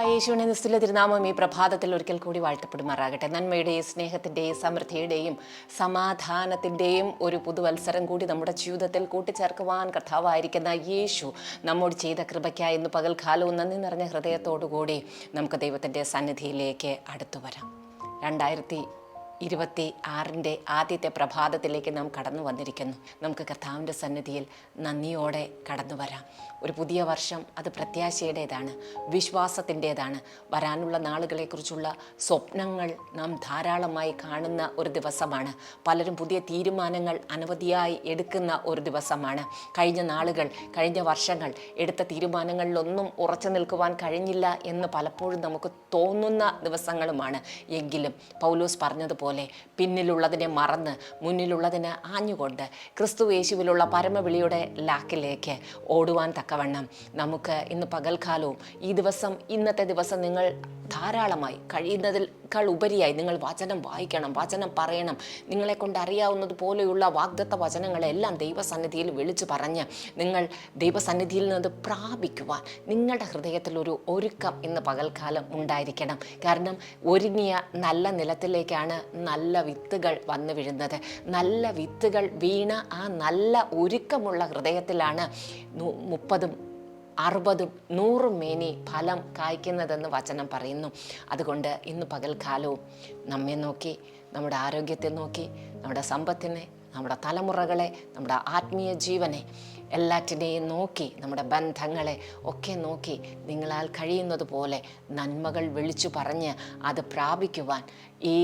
കർത്താവായ യേശുവിനെ നിസ്തുല തിരുനാമം ഈ പ്രഭാതത്തിൽ ഒരിക്കൽ കൂടി വാഴ്ത്തപ്പെടുമാറാകട്ടെ. നന്മയുടെയും സ്നേഹത്തിന്റെയും സമൃദ്ധിയുടെയും സമാധാനത്തിന്റെയും ഒരു പുതുവത്സരം കൂടി നമ്മുടെ ജീവിതത്തിൽ കൂട്ടിച്ചേർക്കുവാൻ കർത്താവായിരിക്കുന്ന യേശു നമ്മോട് ചെയ്ത കൃപയ്ക്കായി ഇന്ന് പകൽക്കാലവും നന്ദി നിറഞ്ഞ ഹൃദയത്തോടുകൂടി നമുക്ക് ദൈവത്തിന്റെ സന്നിധിയിലേക്ക് അടുത്തു വരാം രണ്ടായിരത്തി ഇരുപത്തി ആറിന്റെ ആദ്യത്തെ പ്രഭാതത്തിലേക്ക് നാം കടന്നു വന്നിരിക്കുന്നു. നമുക്ക് കർത്താവിന്റെ സന്നിധിയിൽ നന്ദിയോടെ കടന്നു വരാം. ഒരു പുതിയ വർഷം അത് പ്രത്യാശയുടേതാണ് വിശ്വാസത്തിന്റേതാണ്. വരാനുള്ള നാളുകളെക്കുറിച്ചുള്ള സ്വപ്നങ്ങൾ നാം ധാരാളമായി കാണുന്ന ഒരു ദിവസമാണ്. പലരും പുതിയ തീരുമാനങ്ങൾ അനവധിയായി എടുക്കുന്ന ഒരു ദിവസമാണ്. കഴിഞ്ഞ നാളുകൾ കഴിഞ്ഞ വർഷങ്ങൾ എടുത്ത തീരുമാനങ്ങളിലൊന്നും ഉറച്ചു നിൽക്കുവാൻ കഴിഞ്ഞില്ല എന്ന് പലപ്പോഴും നമുക്ക് തോന്നുന്ന ദിവസങ്ങളുമാണ്. എങ്കിലും പൗലോസ് പറഞ്ഞതുപോലെ പിന്നിലുള്ളതിനെ മറന്ന് മുന്നിലുള്ളതിന് ആഞ്ഞുകൊണ്ട് ക്രിസ്തു യേശുവിലുള്ള പരമവിളിയുടെ ലാക്കിലേക്ക് ഓടുവാൻ തക്കവണ്ണം. നമുക്ക് ഇന്ന് പകൽക്കാലവും ഈ ദിവസം ഇന്നത്തെ ദിവസം നിങ്ങൾ ധാരാളമായി. കഴിയുന്നതിനേക്കാൾ ഉപരിയായി നിങ്ങൾ വചനം വായിക്കണം വചനം പറയണം. നിങ്ങളെ കൊണ്ട് അറിയാവുന്നത് പോലെയുള്ള വാഗ്ദത്ത വചനങ്ങളെല്ലാം ദൈവസന്നിധിയിൽ വിളിച്ചു പറഞ്ഞ് നിങ്ങൾ ദൈവസന്നിധിയിൽ നിന്ന് പ്രാപിക്കുവാൻ നിങ്ങളുടെ ഹൃദയത്തിൽ ഒരു ഒരുക്കം ഇന്ന് പകൽക്കാലം ഉണ്ടായിരിക്കണം. കാരണം ഒരുങ്ങിയ നല്ല നിലത്തിലേക്കാണ് നല്ല വിത്തുകൾ വന്നു വീഴുന്നത്. നല്ല വിത്തുകൾ വീണ ആ നല്ല ഒരുക്കമുള്ള ഹൃദയത്തിലാണ് മുപ്പതും അറുപതും നൂറും മേനി ഫലം കായ്ക്കുന്നതെന്ന് വചനം പറയുന്നു. അതുകൊണ്ട് ഇന്ന് പകൽക്കാലവും നമ്മെ നോക്കി നമ്മുടെ ആരോഗ്യത്തെ നോക്കി നമ്മുടെ സമ്പത്തിനെ നമ്മുടെ തലമുറകളെ നമ്മുടെ ആത്മീയ ജീവനെ എല്ലാറ്റിനെയും നോക്കി നമ്മുടെ ബന്ധങ്ങളെ ഒക്കെ നോക്കി നിങ്ങളാൽ കഴിയുന്നത് പോലെ നന്മകൾ വിളിച്ചു പറഞ്ഞ് അത് പ്രാപിക്കുവാൻ ഈ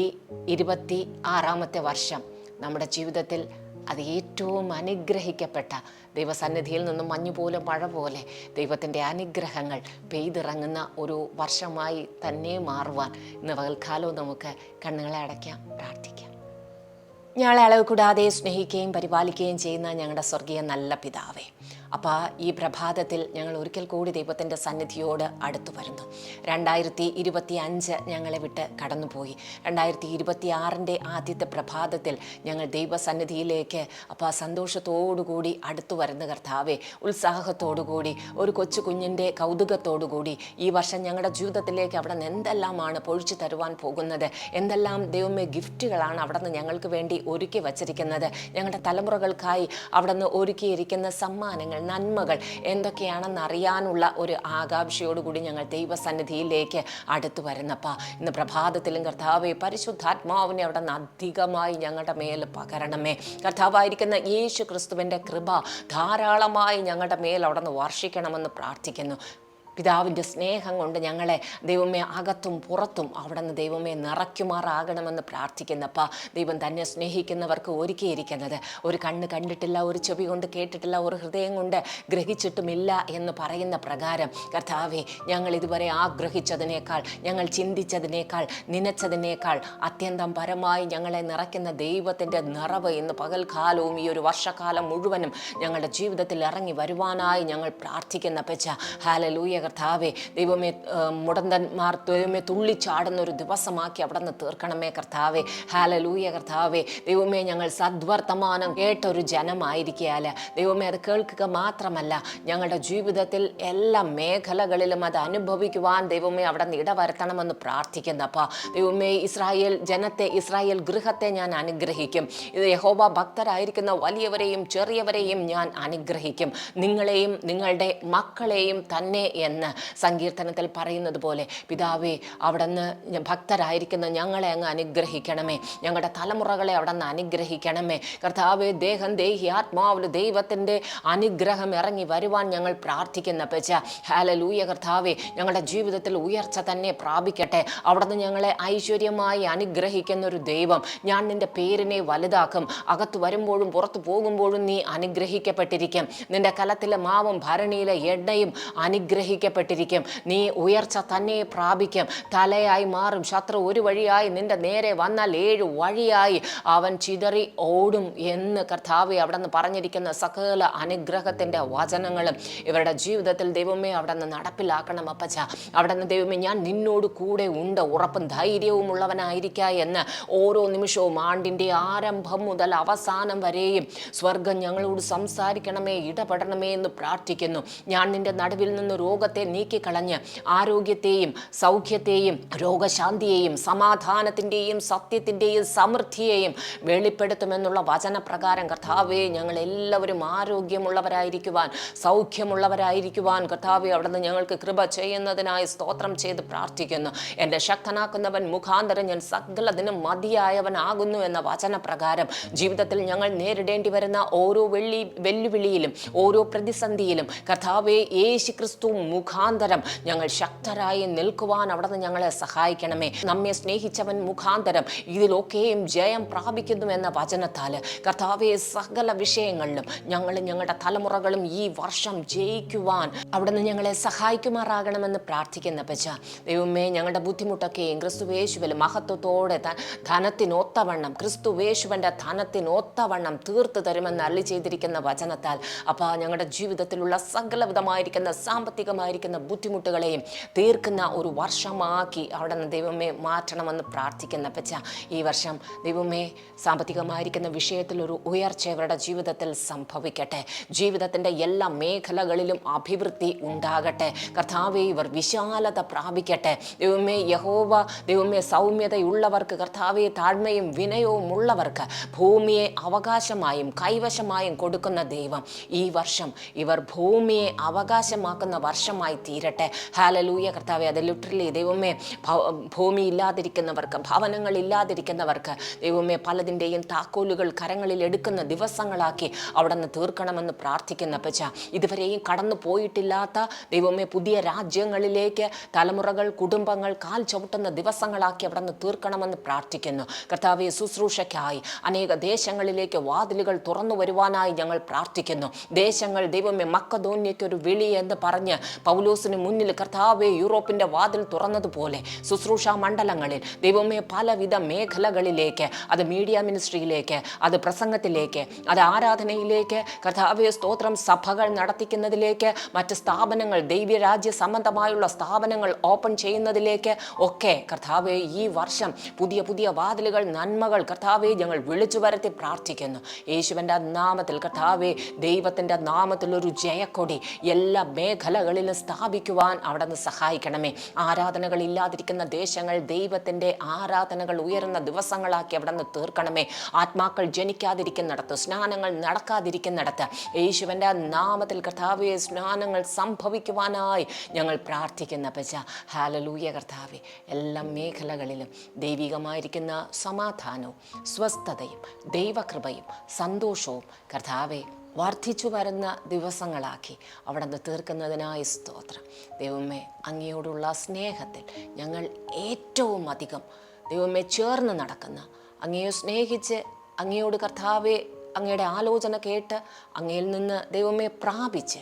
ഇരുപത്തി ആറാമത്തെ വർഷം നമ്മുടെ ജീവിതത്തിൽ അത് ഏറ്റവും അനുഗ്രഹിക്കപ്പെട്ട ദൈവസന്നിധിയിൽ നിന്നും മഞ്ഞു പോലെ മഴ പോലെ ദൈവത്തിന്റെ അനുഗ്രഹങ്ങൾ പെയ്തിറങ്ങുന്ന ഒരു വർഷമായി തന്നെ മാറുവാൻ ഇന്ന് പകൽക്കാലവും നമുക്ക് കണ്ണുകളെ അടയ്ക്കാം പ്രാർത്ഥിക്കാം. ഞങ്ങളെ അളവ് കൂടാതെ സ്നേഹിക്കുകയും പരിപാലിക്കുകയും ചെയ്യുന്ന ഞങ്ങളുടെ സ്വർഗീയ നല്ല പിതാവേ അപ്പോൾ ഈ പ്രഭാതത്തിൽ ഞങ്ങൾ ഒരിക്കൽ കൂടി ദൈവത്തിന്റെ സന്നിധിയോട് അടുത്തു വരുന്നു രണ്ടായിരത്തി ഇരുപത്തി അഞ്ച് ഞങ്ങളെ വിട്ട് കടന്നുപോയി. രണ്ടായിരത്തി ഇരുപത്തി ആറിന്റെ ആദ്യത്തെ പ്രഭാതത്തിൽ ഞങ്ങൾ ദൈവസന്നിധിയിലേക്ക് അപ്പോൾ സന്തോഷത്തോടുകൂടി അടുത്തു വരുന്ന കർത്താവെ ഉത്സാഹത്തോടുകൂടി ഒരു കൊച്ചു കുഞ്ഞിന്റെ കൗതുകത്തോടുകൂടി ഈ വർഷം ഞങ്ങളുടെ ജീവിതത്തിലേക്ക് അവിടെ നിന്ന് എന്തെല്ലാമാണ് പൊഴിച്ചു തരുവാൻ പോകുന്നത് എന്തെല്ലാം ദൈവമേ ഗിഫ്റ്റുകളാണ് അവിടെ നിന്ന് ഞങ്ങൾക്ക് വേണ്ടി ഒരുക്കി വച്ചിരിക്കുന്നത് ഞങ്ങളുടെ തലമുറകൾക്കായി അവിടെ നിന്ന് ഒരുക്കിയിരിക്കുന്ന സമ്മാനങ്ങൾ നന്മകൾ എന്തൊക്കെയാണെന്ന് അറിയാനുള്ള ഒരു ആകാംക്ഷയോടുകൂടി ഞങ്ങൾ ദൈവസന്നിധിയിലേക്ക് അടുത്തു വരുന്നപ്പ. ഇന്ന് പ്രഭാതത്തിലും കർത്താവെ പരിശുദ്ധാത്മാവിനെ അവിടെ നിന്ന് അധികമായി ഞങ്ങളുടെ മേൽ പകരണമേ. കർത്താവായിരിക്കുന്ന യേശു ക്രിസ്തുവിന്റെ കൃപ ധാരാളമായി ഞങ്ങളുടെ മേൽ അവിടെ നിന്ന് വർഷിക്കണമെന്ന് പ്രാർത്ഥിക്കുന്നു. പിതാവിന്റെ സ്നേഹം കൊണ്ട് ഞങ്ങളെ ദൈവമേ അകത്തും പുറത്തും അവിടെ നിന്ന് ദൈവമേ നിറയ്ക്കുമാറാകണമെന്ന് പ്രാർത്ഥിക്കുന്നപ്പ ദൈവം തന്നെ സ്നേഹിക്കുന്നവർക്ക് ഒരുക്കിയിരിക്കുന്നത്. ഒരു കണ്ണ് കണ്ടിട്ടില്ല ഒരു ചെവി കൊണ്ട് കേട്ടിട്ടില്ല ഒരു ഹൃദയം കൊണ്ട് ഗ്രഹിച്ചിട്ടുമില്ല എന്ന് പറയുന്ന പ്രകാരം കർത്താവെ ഞങ്ങൾ ഇതുവരെ ആഗ്രഹിച്ചതിനേക്കാൾ ഞങ്ങൾ ചിന്തിച്ചതിനേക്കാൾ നനച്ചതിനേക്കാൾ അത്യന്തം പരമായി ഞങ്ങളെ നിറയ്ക്കുന്ന ദൈവത്തിന്റെ നിറവ് ഇന്ന് പകൽക്കാലവും ഈ ഒരു വർഷക്കാലം മുഴുവനും ഞങ്ങളുടെ ജീവിതത്തിൽ ഇറങ്ങി വരുവാനായി ഞങ്ങൾ പ്രാർത്ഥിക്കുന്ന പെച്ച. ഹാലലൂയ കർത്താവെ ദൈവമേ മുടന്തന്മാർ ദൈവമേ തുള്ളിച്ചാടുന്ന ഒരു ദിവസമാക്കി അവിടെ നിന്ന് തീർക്കണമേ കർത്താവെ. ഹാലലൂയ കർത്താവെ. ദൈവമേ ഞങ്ങൾ സദ്വർത്തമാനം കേട്ട ഒരു ജനമായിരിക്കാൽ ദൈവമേ അത് കേൾക്കുക മാത്രമല്ല ഞങ്ങളുടെ ജീവിതത്തിൽ എല്ലാ മേഖലകളിലും അത് അനുഭവിക്കുവാൻ ദൈവമേ അവിടെ നിന്ന് ഇടവരുത്തണമെന്ന് പ്രാർത്ഥിക്കുന്നപ്പ ദൈവമേ ഇസ്രായേൽ ജനത്തെ ഇസ്രായേൽ ഗൃഹത്തെ ഞാൻ അനുഗ്രഹിക്കും. ഇത് യഹോബ ഭക്തരായിരിക്കുന്ന വലിയവരെയും ചെറിയവരെയും ഞാൻ അനുഗ്രഹിക്കും. നിങ്ങളെയും നിങ്ങളുടെ മക്കളെയും തന്നെ എന്ന് സങ്കീർത്തനത്തിൽ പറയുന്നത് പോലെ പിതാവേ അവിടെ നിന്ന് ഭക്തരായിരിക്കുന്ന ഞങ്ങളെ അങ്ങ് അനുഗ്രഹിക്കണമേ. ഞങ്ങളുടെ തലമുറകളെ അവിടെ നിന്ന് അനുഗ്രഹിക്കണമേ. കർത്താവേ ദേഹം ദേഹി ആത്മാവിൽ ദൈവത്തിന്റെ അനുഗ്രഹം ഇറങ്ങി വരുവാൻ ഞങ്ങൾ പ്രാർത്ഥിക്കുന്ന പെച്ച ഹാലലൂയ കർത്താവെ ഞങ്ങളുടെ ജീവിതത്തിൽ ഉയർച്ച തന്നെ പ്രാപിക്കട്ടെ. അവിടെ നിന്ന് ഞങ്ങളെ ഐശ്വര്യമായി അനുഗ്രഹിക്കുന്ന ഒരു ദൈവം. ഞാൻ നിന്റെ പേരിനെ വലുതാക്കും. അകത്ത് വരുമ്പോഴും പുറത്തു പോകുമ്പോഴും നീ അനുഗ്രഹിക്കപ്പെട്ടിരിക്കും. നിന്റെ കലത്തിലെ മാവും ഭരണിയിലെ എണ്ണയും അനുഗ്രഹിക്കപ്പെട്ടിരിക്കും നീ ഉയർച്ച തന്നെ പ്രാപിക്കും. തലയായി മാറും. ശത്രു ഒരു വഴിയായി നിന്റെ നേരെ വന്നാൽ ഏഴ് വഴിയായി അവൻ ചിതറി ഓടും എന്ന് കർത്താവെ അവിടെ നിന്ന് പറഞ്ഞിരിക്കുന്ന സകല അനുഗ്രഹത്തിന്റെ വചനങ്ങളും. ഇവരുടെ ജീവിതത്തിൽ ദൈവമേ അവിടെ നിന്ന് നടപ്പിലാക്കണം അപ്പച്ച. അവിടെ നിന്ന് ദൈവമേ ഞാൻ നിന്നോട് കൂടെ ഉണ്ട്. ഉറപ്പും ധൈര്യവും ഉള്ളവനായിരിക്ക എന്ന് ഓരോ നിമിഷവും ആണ്ടിന്റെ ആരംഭം മുതൽ അവസാനം വരെയും സ്വർഗം ഞങ്ങളോട് സംസാരിക്കണമേ ഇടപെടണമേ എന്ന് പ്രാർത്ഥിക്കുന്നു. ഞാൻ നിന്റെ നടുവിൽ നിന്ന് രോഗത്തെ രോഗത്തെ നീക്കിക്കളഞ്ഞ് ആരോഗ്യത്തെയും സൗഖ്യത്തെയും രോഗശാന്തിയെയും സമാധാനത്തിന്റെയും സത്യത്തിന്റെയും സമൃദ്ധിയെയും വെളിപ്പെടുത്തുമെന്നുള്ള വചനപ്രകാരം കർത്താവെ ഞങ്ങൾ എല്ലാവരും ആരോഗ്യമുള്ളവരായിരിക്കുവാൻ സൗഖ്യമുള്ളവരായിരിക്കുവാൻ കർത്താവെ അവിടുന്ന് ഞങ്ങൾക്ക് കൃപ ചെയ്യുന്നതിനായി സ്തോത്രം ചെയ്ത് പ്രാർത്ഥിക്കുന്നു. എന്റെ ശക്തനാക്കുന്നവൻ മുഖാന്തരം ഞാൻ സകലതിനും മതിയായവനാകുന്നു എന്ന വചനപ്രകാരം ജീവിതത്തിൽ ഞങ്ങൾ നേരിടേണ്ടി വരുന്ന ഓരോ വെള്ളി വെല്ലുവിളിയിലും ഓരോ പ്രതിസന്ധിയിലും കർത്താവെ യേശു ക്രിസ്തു മുഖാന്തരം ഞങ്ങൾ ശക്തരായി നിൽക്കുവാൻ അവിടുന്ന് ഞങ്ങളെ സഹായിക്കണമേ. നമ്മെ സ്നേഹിച്ചവൻ മുഖാന്തരം ഇതിലൊക്കെയും ജയം പ്രാപിക്കുന്നു എന്ന വചനത്താൽ കർത്താവെ സകല വിഷയങ്ങളിലും ഞങ്ങൾ ഞങ്ങളുടെ തലമുറകളും ഈ വർഷം ജയിക്കുവാൻ അവിടുന്ന് ഞങ്ങളെ സഹായിക്കുമാറാകണമെന്ന് പ്രാർത്ഥിക്കുന്ന പച്ച ദൈവമേ ഞങ്ങളുടെ ബുദ്ധിമുട്ടൊക്കെയും ക്രിസ്തുവേശുവിൽ മഹത്വത്തോടെ ധനത്തിനൊത്തവണ്ണം ക്രിസ്തുവേശുവിന്റെ ധനത്തിനൊത്തവണ്ണം തീർത്തു തരുമെന്ന് അള്ളി ചെയ്തിരിക്കുന്ന വചനത്താൽ അപ്പോൾ ഞങ്ങളുടെ ജീവിതത്തിലുള്ള സകലവിധമായിരിക്കുന്ന സാമ്പത്തികമായിരിക്കുന്ന ബുദ്ധിമുട്ടുകളെയും തീർക്കുന്ന ഒരു വർഷമാക്കി അവിടെ നിന്ന് ദൈവമേ മാറ്റണമെന്ന് പ്രാർത്ഥിക്കുന്ന. പച്ച ഈ വർഷം ദൈവമേ സാമ്പത്തികമായിരിക്കുന്ന വിഷയത്തിൽ ഒരു ഉയർച്ച ഇവരുടെ ജീവിതത്തിൽ സംഭവിക്കട്ടെ. ജീവിതത്തിന്റെ എല്ലാ മേഖലകളിലും അഭിവൃദ്ധി ഉണ്ടാകട്ടെ. കർത്താവെ ഇവർ വിശാലത പ്രാപിക്കട്ടെ. ദൈവമേ യഹോവ ദൈവമേ സൗമ്യതയുള്ളവർക്ക് കർത്താവെ താഴ്മയും വിനയവും ഉള്ളവർക്ക് ഭൂമിയെ അവകാശമായും കൈവശമായും കൊടുക്കുന്ന ദൈവം. ഈ വർഷം ഇവർ ഭൂമിയെ അവകാശമാക്കുന്ന വർഷമായി തീരട്ടെ. ഹാലലൂയ കർത്താവെ അത് ലിറ്ററലി ദൈവമേ ഭൂമി ഇല്ലാതിരിക്കുന്നവർക്ക് ഭവനങ്ങൾ ഇല്ലാതിരിക്കുന്നവർക്ക് ദൈവമേ പലതിന്റെയും താക്കോലുകൾ കരങ്ങളിൽ എടുക്കുന്ന ദിവസങ്ങളാക്കി അവിടെ നിന്ന് തീർക്കണമെന്ന് പ്രാർത്ഥിക്കുന്ന പച്ച ഇതുവരെയും കടന്നു പോയിട്ടില്ലാത്ത ദൈവമേ പുതിയ രാജ്യങ്ങളിലേക്ക് തലമുറകൾ കുടുംബങ്ങൾ കാൽ ചവിട്ടുന്ന ദിവസങ്ങളാക്കി അവിടെ നിന്ന് തീർക്കണമെന്ന് പ്രാർത്ഥിക്കുന്നു. കർത്താവെ ശുശ്രൂഷയ്ക്കായി അനേക ദേശങ്ങളിലേക്ക് വാതിലുകൾ തുറന്നു വരുവാനായി ഞങ്ങൾ പ്രാർത്ഥിക്കുന്നു. ദേശങ്ങൾ ദൈവമേ മക്കധോന്യയ്ക്കൊരു വിളി എന്ന് പറഞ്ഞ് പൗലോസിന് മുന്നിൽ കർത്താവെ യൂറോപ്പിന്റെ വാതിൽ തുറന്നതുപോലെ ശുശ്രൂഷ മണ്ഡലങ്ങളിൽ ദൈവമേ പലവിധ മേഖലകളിലേക്ക് അത് മീഡിയ മിനിസ്ട്രിയിലേക്ക് അത് പ്രസംഗത്തിലേക്ക് അത് ആരാധനയിലേക്ക് കർത്താവെ സ്തോത്രം സഭകൾ നടത്തിക്കുന്നതിലേക്ക് മറ്റ് സ്ഥാപനങ്ങൾ ദൈവരാജ്യ സംബന്ധമായുള്ള സ്ഥാപനങ്ങൾ ഓപ്പൺ ചെയ്യുന്നതിലേക്ക് ഒക്കെ കർത്താവെ ഈ വർഷം പുതിയ പുതിയ വാതിലുകൾ നന്മകൾ കർത്താവെ ഞങ്ങൾ വിളിച്ചു വരുത്തി പ്രാർത്ഥിക്കുന്നു. യേശുവിന്റെ നാമത്തിൽ കർത്താവെ ദൈവത്തിന്റെ നാമത്തിൽ ഒരു ജയക്കൊടി എല്ലാ മേഖലകളിലും സ്ഥാപിക്കുവാൻ അവിടെ നിന്ന് സഹായിക്കണമേ. ആരാധനകൾ ഇല്ലാതിരിക്കുന്ന ദേശങ്ങൾ ദൈവത്തിന്റെ ആരാധനകൾ ഉയരുന്ന ദിവസങ്ങളാക്കി അവിടെ നിന്ന് തീർക്കണമേ. ആത്മാക്കൾ ജനിക്കാതിരിക്കുന്നിടത്ത് സ്നാനങ്ങൾ നടക്കാതിരിക്കുന്നിടത്ത് യേശുവിന്റെ നാമത്തിൽ കർത്താവെ സ്നാനങ്ങൾ സംഭവിക്കുവാനായി ഞങ്ങൾ പ്രാർത്ഥിക്കുന്ന പച്ച ഹാലലൂയ കർത്താവെ. എല്ലാ മേഖലകളിലും ദൈവികമായിരിക്കുന്ന സമാധാനവും സ്വസ്ഥതയും ദൈവകൃപയും സന്തോഷവും കർത്താവെ വർദ്ധിച്ചു വരുന്ന ദിവസങ്ങളാക്കി. അവിടെ നിന്ന് തീർക്കുന്നതിനായി സ്തോത്രം. ദൈവമേ അങ്ങയോടുള്ള സ്നേഹത്തിൽ ഞങ്ങൾ ഏറ്റവും അധികം ദൈവമേ ചേർന്ന് നടക്കുന്ന അങ്ങയെ സ്നേഹിച്ച് അങ്ങയോട് കർത്താവെ അങ്ങയുടെ ആലോചന കേട്ട് അങ്ങയിൽ നിന്ന് ദൈവമേ പ്രാപിച്ച്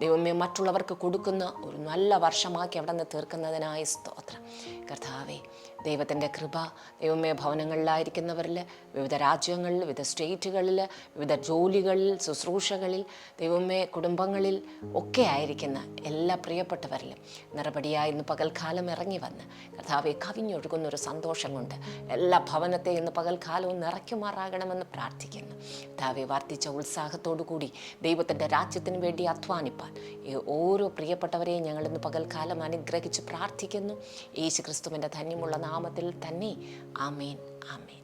ദൈവമേ മറ്റുള്ളവർക്ക് കൊടുക്കുന്ന ഒരു നല്ല വർഷമാക്കി അവിടെ നിന്ന് തീർക്കുന്നതിനായി സ്തോത്രം. കർത്താവേ ദൈവത്തിന്റെ കൃപ ദൈവമേ ഭവനങ്ങളിലായിരിക്കുന്നവരിൽ വിവിധ രാജ്യങ്ങളിൽ വിവിധ സ്റ്റേറ്റുകളിൽ വിവിധ ജോലികളിൽ ശുശ്രൂഷകളിൽ ദൈവമേ കുടുംബങ്ങളിൽ ഒക്കെ ആയിരിക്കുന്ന എല്ലാ പ്രിയപ്പെട്ടവരിലും നിറപടിയായി ഇന്ന് പകൽക്കാലം ഇറങ്ങി വന്ന് കർത്താവെ കവിഞ്ഞൊഴുകുന്ന ഒരു സന്തോഷം കൊണ്ട് എല്ലാ ഭവനത്തെ ഇന്ന് പകൽക്കാലവും നിറയ്ക്കുമാറാകണമെന്ന് പ്രാർത്ഥിക്കുന്നു. കർത്താവെ വർദ്ധിച്ച ഉത്സാഹത്തോടു കൂടി ദൈവത്തിന്റെ രാജ്യത്തിന് വേണ്ടി അധ്വാനിപ്പാൻ ഈ ഓരോ പ്രിയപ്പെട്ടവരെയും ഞങ്ങൾ ഇന്ന് പകൽക്കാലം അനുഗ്രഹിച്ച് പ്രാർത്ഥിക്കുന്നു. യേശു ക്രിസ്തുവിന്റെ ധന്യമുള്ള നാമത്തിൽ തന്നെ. ആമേൻ ആമേൻ.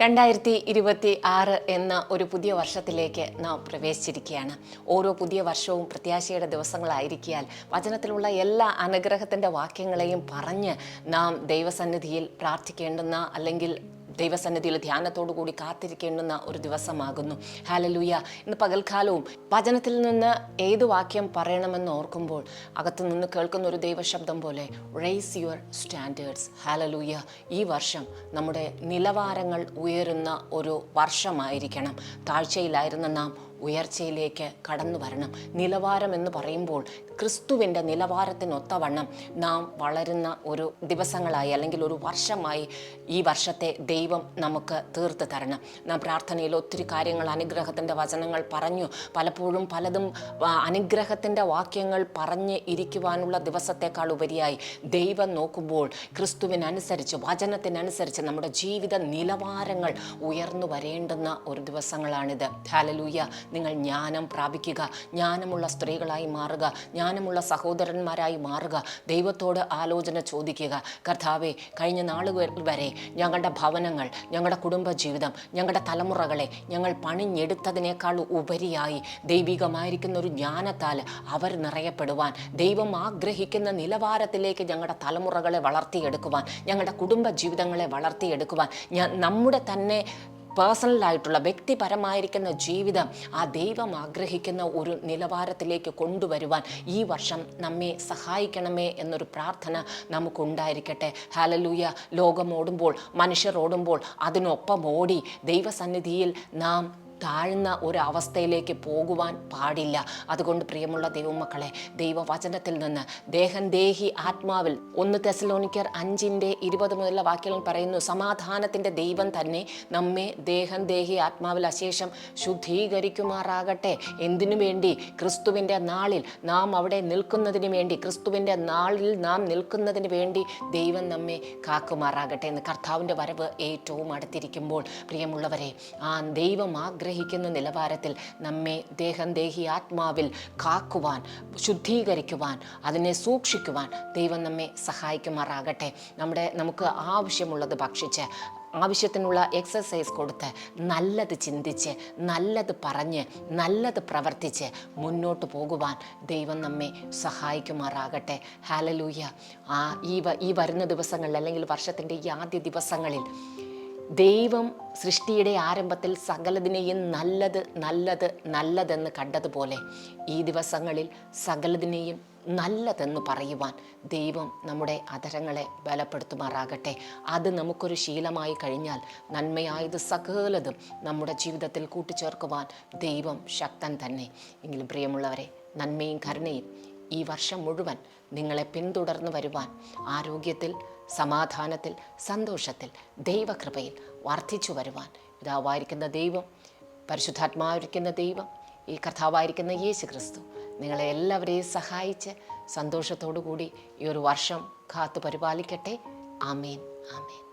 രണ്ടായിരത്തി ഇരുപത്തി ആറ് എന്ന ഒരു പുതിയ വർഷത്തിലേക്ക് നാം പ്രവേശിച്ചിരിക്കുകയാണ്. ഓരോ പുതിയ വർഷവും പ്രത്യാശയുടെ ദിവസങ്ങളായിരിക്കാൽ വചനത്തിലുള്ള എല്ലാ അനുഗ്രഹത്തിന്റെ വാക്യങ്ങളെയും പറഞ്ഞ് നാം ദൈവസന്നിധിയിൽ പ്രാർത്ഥിക്കേണ്ടുന്ന അല്ലെങ്കിൽ ദൈവസന്നിധിയിൽ ധ്യാനത്തോടു കൂടി കാത്തിരിക്കേണ്ടുന്ന ഒരു ദിവസമാകുന്നു. ഹാലലൂയ ഇന്ന് പകൽക്കാലവും വചനത്തിൽ നിന്ന് ഏത് വാക്യം പറയണമെന്ന് ഓർക്കുമ്പോൾ അകത്തു നിന്ന് കേൾക്കുന്ന ഒരു ദൈവശബ്ദം പോലെ റേസ് യുവർ സ്റ്റാൻഡേർഡ്സ് ഹാലലൂയ ഈ വർഷം നമ്മുടെ നിലവാരങ്ങൾ ഉയരുന്ന ഒരു വർഷമായിരിക്കണം. താഴ്ചയിലായിരുന്ന നാം ഉയർച്ചയിലേക്ക് കടന്നു വരണം. നിലവാരം എന്ന് പറയുമ്പോൾ ക്രിസ്തുവിന്റെ നിലവാരത്തിനൊത്തവണ്ണം നാം വളരുന്ന ഒരു ദിവസങ്ങളായി അല്ലെങ്കിൽ ഒരു വർഷമായി ഈ വർഷത്തെ ദൈവം നമുക്ക് തീർത്ത് തരണം. നാം പ്രാർത്ഥനയിൽ ഒത്തിരി കാര്യങ്ങൾ അനുഗ്രഹത്തിന്റെ വചനങ്ങൾ പറഞ്ഞു. പലപ്പോഴും പലതും അനുഗ്രഹത്തിന്റെ വാക്യങ്ങൾ പറഞ്ഞ് ഇരിക്കുവാനുള്ള ദിവസത്തെക്കാൾ ഉപരിയായി ദൈവം നോക്കുമ്പോൾ ക്രിസ്തുവിനനുസരിച്ച് വചനത്തിനനുസരിച്ച് നമ്മുടെ ജീവിത നിലവാരങ്ങൾ ഉയർന്നു വരേണ്ടുന്ന ഒരു ദിവസങ്ങളാണിത്. ഹാലലൂയ നിങ്ങൾ ജ്ഞാനം പ്രാപിക്കുക. ജ്ഞാനമുള്ള സ്ത്രീകളായി മാറുക. ജ്ഞാനമുള്ള സഹോദരന്മാരായി മാറുക. ദൈവത്തോട് ആലോചന ചോദിക്കുക. കർത്താവെ കഴിഞ്ഞ നാളുകൾ വരെ ഞങ്ങളുടെ ഭവനങ്ങൾ ഞങ്ങളുടെ കുടുംബജീവിതം ഞങ്ങളുടെ തലമുറകളെ ഞങ്ങൾ പണിഞ്ഞെടുത്തതിനേക്കാൾ ഉപരിയായി ദൈവികമായിരിക്കുന്ന ഒരു ജ്ഞാനത്താൽ അവർ നിറയപ്പെടുവാൻ ദൈവം ആഗ്രഹിക്കുന്ന നിലവാരത്തിലേക്ക് ഞങ്ങളുടെ തലമുറകളെ വളർത്തിയെടുക്കുവാൻ ഞങ്ങളുടെ കുടുംബ ജീവിതങ്ങളെ വളർത്തിയെടുക്കുവാൻ ഞാൻ നമ്മുടെ തന്നെ പേഴ്സണലായിട്ടുള്ള വ്യക്തിപരമായിരിക്കുന്ന ജീവിതം ആ ദൈവം ആഗ്രഹിക്കുന്ന ഒരു നിലവാരത്തിലേക്ക് കൊണ്ടുവരുവാൻ ഈ വർഷം നമ്മെ സഹായിക്കണമേ എന്നൊരു പ്രാർത്ഥന നമുക്കുണ്ടായിരിക്കട്ടെ. ഹാലലൂയ ലോകം ഓടുമ്പോൾ മനുഷ്യർ ഓടുമ്പോൾ അതിനൊപ്പം ഓടി ദൈവസന്നിധിയിൽ നാം താഴ്ന്ന ഒരവസ്ഥയിലേക്ക് പോകുവാൻ പാടില്ല. അതുകൊണ്ട് പ്രിയമുള്ള ദൈവമക്കളെ ദൈവവചനത്തിൽ നിന്ന് ദേഹം ദേഹി ആത്മാവിൽ ഒന്ന് തെസലോണിക്കർ അഞ്ചിന്റെ ഇരുപത് മുതലുള്ള വാക്യങ്ങൾ പറയുന്നു സമാധാനത്തിന്റെ ദൈവം തന്നെ നമ്മെ ദേഹം ദേഹി ആത്മാവിൽ അശേഷം ശുദ്ധീകരിക്കുമാറാകട്ടെ. എന്തിനു വേണ്ടി? ക്രിസ്തുവിന്റെ നാളിൽ നാം അവിടെ നിൽക്കുന്നതിന് വേണ്ടി ക്രിസ്തുവിന്റെ നാളിൽ നാം നിൽക്കുന്നതിന് വേണ്ടി ദൈവം നമ്മെ കാക്കുമാറാകട്ടെ എന്ന് കർത്താവിന്റെ വരവ് ഏറ്റവും അടുത്തിരിക്കുമ്പോൾ പ്രിയമുള്ളവരെ ആ ദൈവം ആഗ്രഹിക്കുന്ന നിലവാരത്തിൽ നമ്മെ ദേഹം ദേഹി ആത്മാവിൽ കാക്കുവാൻ ശുദ്ധീകരിക്കുവാൻ അതിനെ സൂക്ഷിക്കുവാൻ ദൈവം നമ്മെ സഹായിക്കുമാറാകട്ടെ. നമ്മുടെ നമുക്ക് ആവശ്യമുള്ളത് ഭക്ഷിച്ച് ആവശ്യത്തിനുള്ള എക്സസൈസ് കൊടുത്ത് നല്ലത് ചിന്തിച്ച് നല്ലത് പറഞ്ഞ് നല്ലത് പ്രവർത്തിച്ച് മുന്നോട്ട് പോകുവാൻ ദൈവം നമ്മെ സഹായിക്കുമാറാകട്ടെ. ഹാലലൂയ ആ ഈ ഈ വരുന്ന ദിവസങ്ങളിൽ അല്ലെങ്കിൽ വർഷത്തിന്റെ ഈ ആദ്യ ദിവസങ്ങളിൽ ദൈവം സൃഷ്ടിയുടെ ആരംഭത്തിൽ സകലതിനെയും നല്ലത് നല്ലത് നല്ലതെന്ന് കണ്ടതുപോലെ ഈ ദിവസങ്ങളിൽ സകലതിനെയും നല്ലതെന്ന് പറയുവാൻ ദൈവം നമ്മുടെ അധരങ്ങളെ ബലപ്പെടുത്തുമാറാകട്ടെ. അത് നമുക്കൊരു ശീലമായി കഴിഞ്ഞാൽ നന്മയായത് സകലതും നമ്മുടെ ജീവിതത്തിൽ കൂട്ടിച്ചേർക്കുവാൻ ദൈവം ശക്തൻ തന്നെ. എങ്കിലും പ്രിയമുള്ളവരെ നന്മയും കരുണയും ഈ വർഷം മുഴുവൻ നിങ്ങളെ പിന്തുടർന്ന് വരുവാൻ ആരോഗ്യത്തിൽ സമാധാനത്തിൽ സന്തോഷത്തിൽ ദൈവകൃപയിൽ വർദ്ധിച്ചു വരുവാൻ പിതാവായിരിക്കുന്ന ദൈവം പരിശുദ്ധാത്മാവിരിക്കുന്ന ദൈവം ഈ കർത്താവായിരിക്കുന്ന യേശു ക്രിസ്തു നിങ്ങളെ എല്ലാവരെയും സഹായിച്ച് സന്തോഷത്തോടു കൂടി ഈ ഒരു വർഷം കാത്തു പരിപാലിക്കട്ടെ ആമേൻ. ആമേൻ.